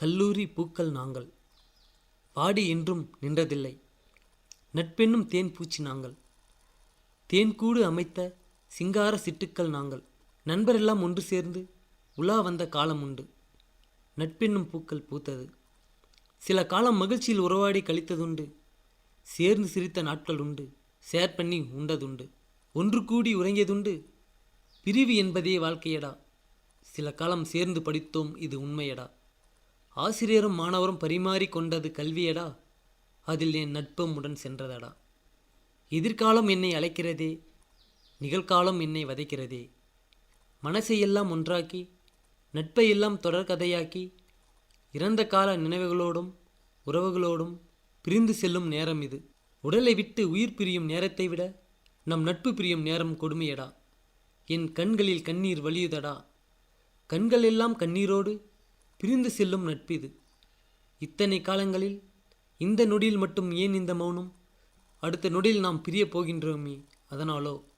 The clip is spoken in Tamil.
கல்லூரி பூக்கள் நாங்கள். பாடி என்றும் நின்றதில்லை. நட்பென்னும் தேன் பூச்சி நாங்கள். தேன்கூடு அமைத்த சிங்கார சிட்டுக்கள் நாங்கள். நண்பரெல்லாம் ஒன்று சேர்ந்து உலா வந்த காலம் உண்டு. நட்பென்னும் பூக்கள் பூத்தது. சில காலம் மகிழ்ச்சியில் உறவாடி கழித்ததுண்டு. சேர்ந்து சிரித்த நாட்கள் உண்டு. ஷேர் பண்ணி உண்டதுண்டு. ஒன்று கூடி உறங்கியதுண்டு. பிரிவு என்பதே வாழ்க்கையடா. சில காலம் சேர்ந்து படித்தோம் இது உண்மையடா. ஆசிரியரும் மாணவரும் பரிமாறி கொண்டது கல்வியடா? அதில் என் நட்பம் உடன் சென்றதடா. எதிர்காலம் என்னை அழைக்கிறதே? நிகழ்காலம் என்னை வதைக்கிறதே? மனசையெல்லாம் ஒன்றாக்கி நட்பை எல்லாம் தொடர்கதையாக்கி இறந்த கால நினைவுகளோடும் உறவுகளோடும் பிரிந்து செல்லும் நேரம் இது. உடலை விட்டு உயிர் பிரியும் நேரத்தை விட நம் நட்பு பிரியும் நேரம் கொடுமையடா. என் கண்களில் கண்ணீர் வலியுதடா கண்கள் எல்லாம் கண்ணீரோடு பிரிந்து செல்லும் நட்பு இது. இத்தனை காலங்களில் இந்த நொடியில் மட்டும் ஏன் இந்த மௌனம்? அடுத்த நொடியில் நாம் பிரியப் போகின்றோமே அதனாலோ?